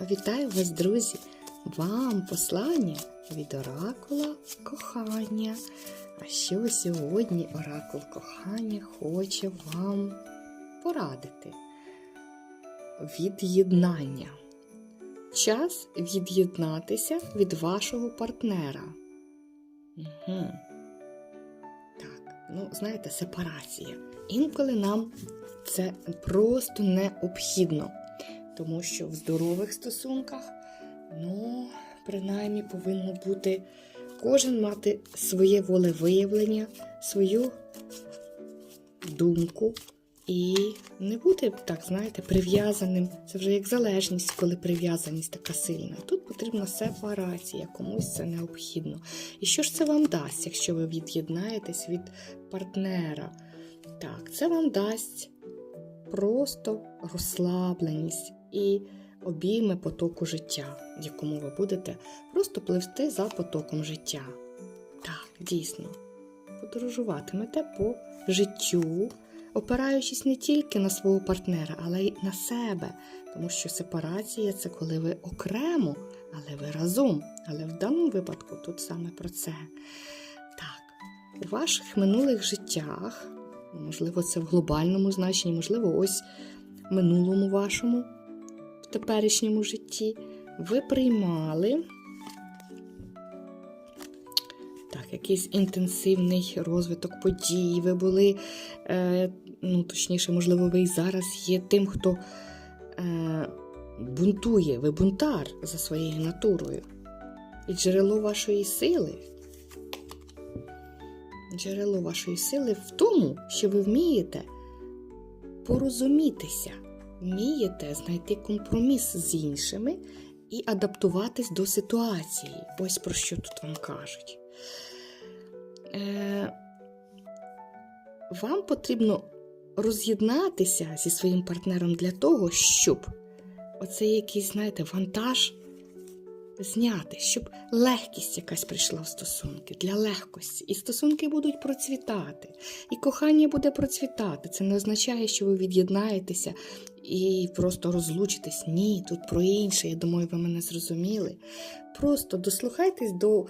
Вітаю вас, друзі! Вам послання від оракула кохання. А що сьогодні оракул кохання хоче вам порадити? Від'єднання. Час від'єднатися від вашого партнера. Угу. Так, ну, знаєте, сепарація. Інколи нам це просто необхідно. Тому що в здорових стосунках, ну, принаймні, повинно бути кожен мати своє волевиявлення, свою думку і не бути, так, знаєте, прив'язаним. Це вже як залежність, коли прив'язаність така сильна. Тут потрібна сепарація, комусь це необхідно. І що ж це вам дасть, якщо ви від'єднаєтесь від партнера? Так, це вам дасть просто розслабленість і обійме потоку життя, в якому ви будете просто пливсти за потоком життя. Так, дійсно, подорожуватимете по життю, опираючись не тільки на свого партнера, але й на себе. Тому що сепарація це коли ви окремо, але ви разом. Але в даному випадку тут саме про це. Так, у ваших минулих життях, можливо, це в глобальному значенні, можливо, ось в минулому вашому, теперішньому житті, ви приймали. Так, якийсь інтенсивний розвиток подій, ви були, е, ну, точніше, можливо, ви і зараз є тим, хто е, бунтує, ви бунтар за своєю натурою. І джерело вашої сили. Джерело вашої сили в тому, що ви вмієте порозумітися, вмієте знайти компроміс з іншими і адаптуватись до ситуації. Ось про що тут вам кажуть. Е, Вам потрібно роз'єднатися зі своїм партнером для того, щоб оцей якийсь, знаєте, вантаж зняти, щоб легкість якась прийшла в стосунки для легкості. І стосунки будуть процвітати, і кохання буде процвітати. Це не означає, що ви від'єднаєтеся і просто розлучитесь. Ні, тут про інше. Я думаю, ви мене зрозуміли. Просто дослухайтесь до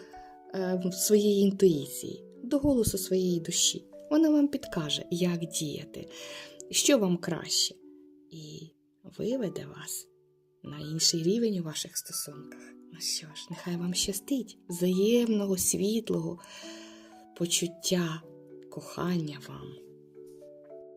е, своєї інтуїції, до голосу своєї душі. Вона вам підкаже, як діяти, що вам краще, і виведе вас на інший рівень у ваших стосунках. Ну що ж, нехай вам щастить взаємного, світлого почуття, кохання вам.